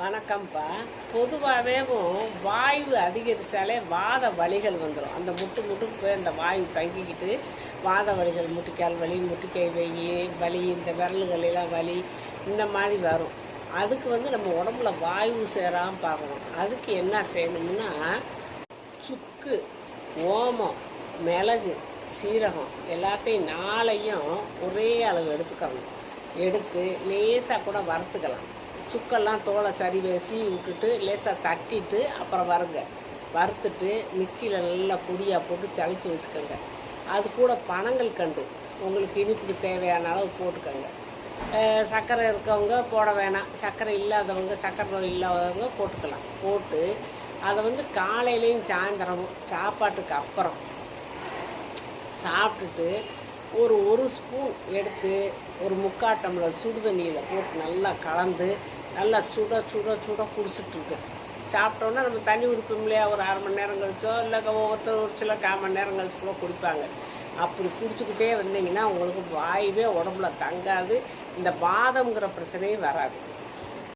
வணக்கம்ப்பா. பொதுவாகவே வாயு அதிகரித்தாலே வாத வலிகள் வந்துடும் அந்த முட்டு முட்டுக்கு போய் அந்த வாயு தங்கிக்கிட்டு வாத வலிகள் முட்டிக்கால் வலி முட்டிக்கை வலி வலி இந்த விரல்களெல்லாம் வலி இந்த மாதிரி வரும். அதுக்கு வந்து நம்ம உடம்புல வாயு சேராமல் பார்க்கணும். அதுக்கு என்ன செய்யணும்னா சுக்கு ஓமம் மிளகு சீரகம் எல்லாத்தையும் நாளையும் ஒரே அளவு எடுத்துக்கணும். எடுத்து லேசாக கூட வறுத்துக்கலாம். சுக்கெல்லாம் தோலை சரி சீவி விட்டுட்டு லேசாக தட்டிட்டு அப்புறம் வருங்க. வறுத்துட்டு மிக்சியில் நல்லா பொடியாக போட்டு சளிச்சு வச்சுக்கோங்க. அது கூட பனங்கள் கண்டு. உங்களுக்கு இனிப்புக்கு தேவையான அளவு போட்டுக்கோங்க. சர்க்கரை இருக்கவங்க போட வேணாம். சர்க்கரை இல்லாதவங்க சர்க்கரை நோய் இல்லாதவங்க போட்டுக்கலாம். போட்டு அதை வந்து காலையிலையும் சாயந்தரமும் சாப்பாட்டுக்கு அப்புறம் சாப்பிட்டுட்டு ஒரு ஒரு ஸ்பூன் எடுத்து ஒரு முக்கால் டம்ளர் சுடு தண்ணியில் போட்டு நல்லா கலந்து நல்லா சுட சுட சுட குடிச்சிட்ருக்கு. சாப்பிட்டோன்னா நம்ம தண்ணி குடிப்போம் இல்லையா ஒரு அரை மணி நேரம் கழிச்சோ இல்லை ஒவ்வொருத்தர் ஒரு சில கால் மணி நேரம் கழிச்சு கூட குடிப்பாங்க. அப்படி குடிச்சுக்கிட்டே வந்தீங்கன்னா உங்களுக்கு வாயுவே உடம்புல தங்காது. இந்த வாதம்ங்கிற பிரச்சனையும் வராது.